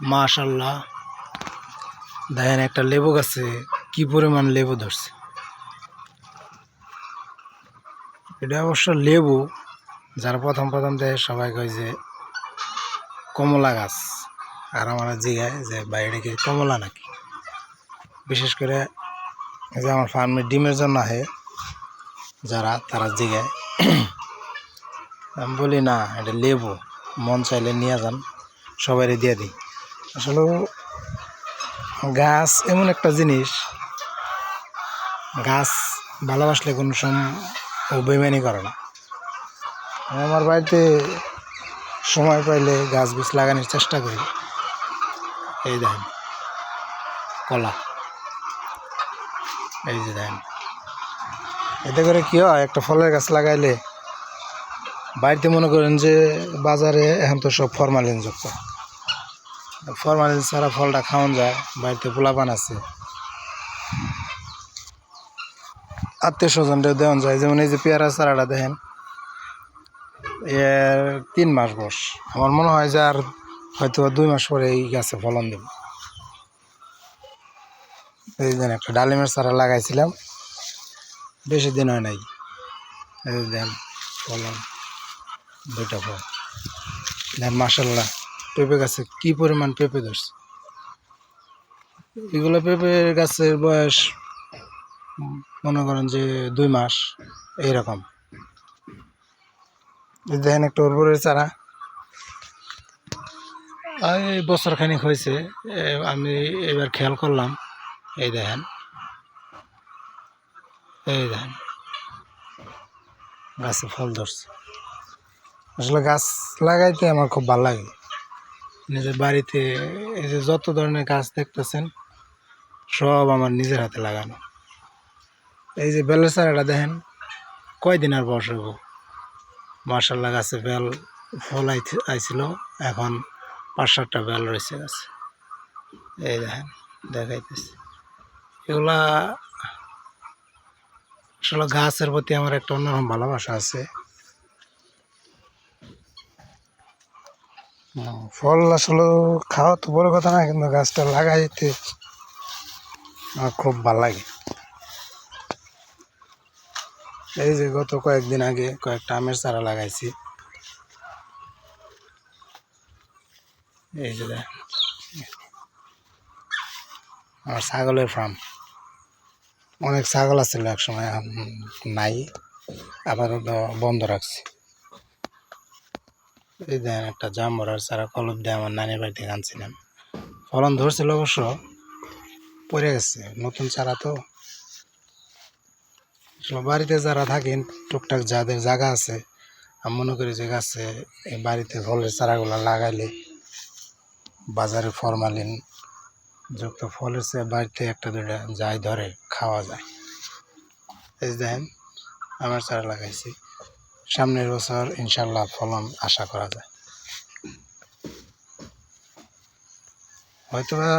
মাশাল্লাহ দেখেন একটা লেবু গাছে কি পরিমাণ লেবু ধরছে। এটা অবশ্য লেবু, যারা প্রথম প্রথম দেয় সবাই কয় যে কমলা গাছ। আর আমার জিগায় যে বাইরে কি কমলা নাকি? বিশেষ করে যে আমার ফার্মের ডিমের জন্য আহে, যারা, তারা জিগায় আমি বলি না, এটা লেবু, মন চাইলে নিয়ে যান সবাই দিয়ে দিই। আসলে গাছ এমন একটা জিনিস, গাছ ভালোবাসলে কোনো সময় ও বেমানি করে না। আমার বাড়িতে সময় পাইলে গাছ বীজ লাগানোর চেষ্টা করি। এই দেখেন, কলা। এই যে দেখেন, এতে করে কী হয়, একটা ফলের গাছ লাগাইলে বাড়িতে মনে করেন যে বাজারে এখন তো সব ফরমালিন যুক্ত ফরমালিন ছাড়া ফলটা খাওয়ান যায়, বাড়িতে পোলাপান আছে। আত্মীয় স্বজনটা দেওয়া যায়, যেমন এই যে পেয়ারা চারাটা দেখেন, এর তিন মাস বস আমার মনে হয় যে আর হয়তো দুই মাস পরে এই গাছে ফলন দেব। এই দেন একটা ডালিমের চারা লাগাইছিলাম, বেশি দিন হয় নাই। এই দেন ফলন, দুইটা ফল। দেন মাসাল্লাহ পেঁপে গাছে কি পরিমাণ পেঁপে ধরছে? এগুলো পেঁপে গাছের বয়স, মনে করেন যে দুই মাস, এইরকম। এই দেখেন একটা উর্বরের চারা। এই বছর খানিক হয়েছে আমি এবার খেয়াল করলাম, এই দেখেন। এই দেখেন, গাছে ফল ধরছে। আসলে গাছ লাগাইতে আমার খুব ভালো লাগে। নিজের বাড়িতে এই যে যত ধরনের গাছ দেখতেছেন, সব আমার নিজের হাতে লাগানো। এই যে বেলের চারাটা দেখেন, কয়দিন আর বয়স হইব মার্শাল্লাহ গাছে বেল, ফল আইছিল, এখন পাঁচ সাতটা বেল রয়েছে গাছে। এই দেখেন, দেখাইতেছি। এগুলা আসলে গাছের প্রতি আমার একটা অন্যরকম ভালোবাসা আছে। ফল আসলে খাওয়া তো বড় কথা না, কিন্তু গাছটা লাগাইতে খুব ভালো লাগে। এই যে গত কয়েকদিন আগে কয়েকটা আমের চারা লাগাইছি। এই যে আমার ছাগলের ফার্ম অনেক ছাগল আছিল এক সময় নাই আপাতত বন্ধ রাখছি। এই দেখেন একটা জাম্বরার চারা কলপ দিয়ে আমার নানির বাড়িতে থেকে আনছিলাম ফলন ধরছিল অবশ্য, পড়ে গেছে, নতুন চারা তো। বাড়িতে যারা থাকেন, টুকটাক যাদের জায়গা আছে, আমি মনে করি যে গাছে বাড়িতে ফলের চারাগুলো লাগাইলে বাজারে ফরমালিন যুক্ত ফলের চেয়ে বাড়িতে একটা দুটা যাই ধরে, খাওয়া যায়। এই দেখেন আমার চারা লাগাইছি। সামনের বছর ইনশাল্লাহ ফলন আশা করা যায়। হয়তো বা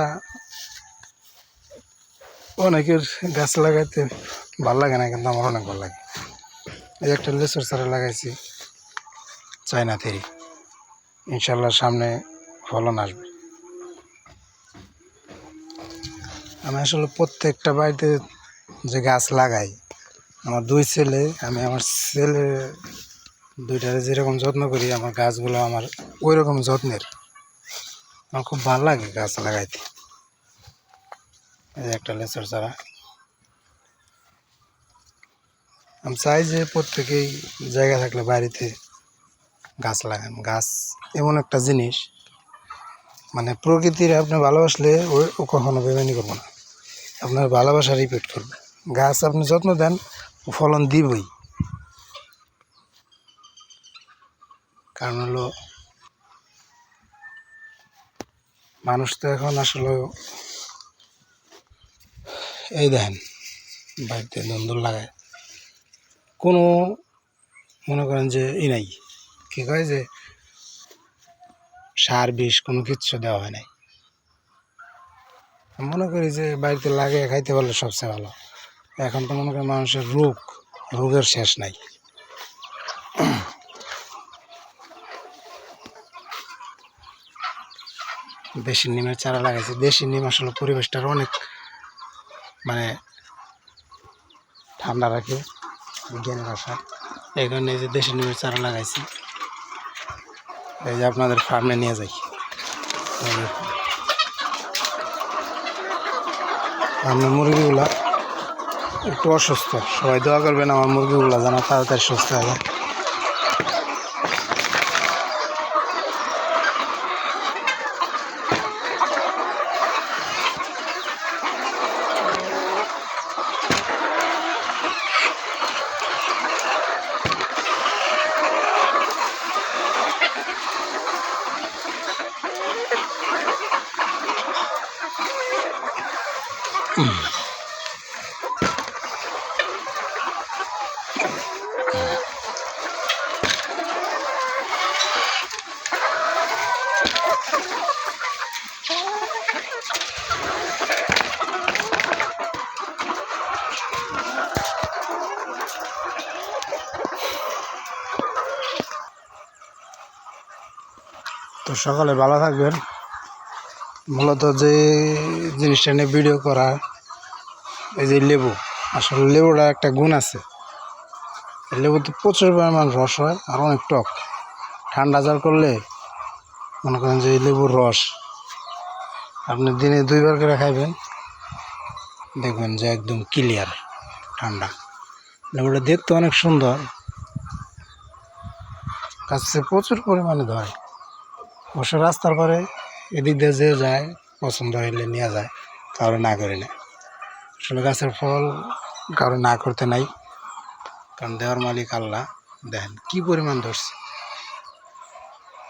অনেকের গাছ লাগাইতে ভালো লাগে না, কিন্তু আমার অনেক ভালো লাগে। এই একটা লেচুর চারা লাগাইছি, চায়না থেরি ইনশাল্লাহ সামনে ফলন আসবে। আমি আসলে প্রত্যেকটা বাড়িতে যে গাছ লাগাই, আমার দুই ছেলে, আমি আমার ছেলে দুইটারে যেরকম যত্ন করি, আমার গাছগুলো আমার ওই রকম যত্নের। আমার খুব ভালো লাগে গাছ লাগাইতে। একটা লেচুর চারা। আমি চাই যে প্রত্যেকেই জায়গা থাকলে বাড়িতে গাছ লাগান। গাছ এমন একটা জিনিস মানে প্রকৃতির আপনি ভালোবাসলে ও ও কখনো বেমানি করব না। আপনার ভালোবাসা রিপিট করবে। গাছ আপনি যত্ন দেন ফলন দিবই। কারণ হলো মানুষ তো এখন আসলে এই দেখেন, বাড়িতে দ্বন্দ্ব লাগায়। কোনো মনে করেন যে ই নাই। কী কয় যে সার বিষ কোনো কিচ্ছু দেওয়া হয় নাই। মনে করি যে বাড়িতে লাগিয়ে খাইতে পারলে সবচেয়ে ভালো। এখন তো মনে করেন মানুষের রোগ, রোগের শেষ নাই। দেশি নিমের চারা লাগাইছি। দেশি নিম আসলে পরিবেশটার অনেক মানে ঠান্ডা রাখে বিজ্ঞানের ভাষা এই কারণে যে দেশি নিমের চারা লাগাইছি, এই যে আপনাদের ফার্মে নিয়ে যাই। আমার মুরগিগুলা একটু অসুস্থ, সবাই দোয়া করবেন আমার মুরগিগুলা যেন তাড়াতাড়ি সুস্থ হবে তো সকালে ভালো থাকবেন। মূলত যে জিনিসটা নিয়ে ভিডিও করা, এই যে লেবু, আসলে লেবুটা একটা গুণ আছে। লেবুতে প্রচুর পরিমাণ রস হয় আর অনেক টক। ঠান্ডা জল করলে মনে করেন যে লেবুর রস আপনি দিনে দুইবার করে খাইবেন, দেখবেন যে একদম ক্লিয়ার ঠান্ডা। লেবুটা দেখতে অনেক সুন্দর। কাছে প্রচুর পরিমাণে ধরে। অবশ্য রাস্তার পরে এদিক দিয়ে যে যায়, পছন্দ হইলে নিয়ে যায়, কারও না করে না আসলে গাছের ফল কারও না করতে নাই, কারণ দেওয়ার মালিক আল্লাহ, দেখেন কি পরিমাণ ধরছে।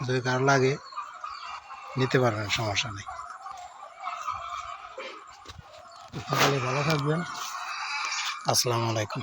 যদি কারও লাগে, নিতে পারবেন, সমস্যা নেই। ভালো থাকবেন। আসসালামু আলাইকুম।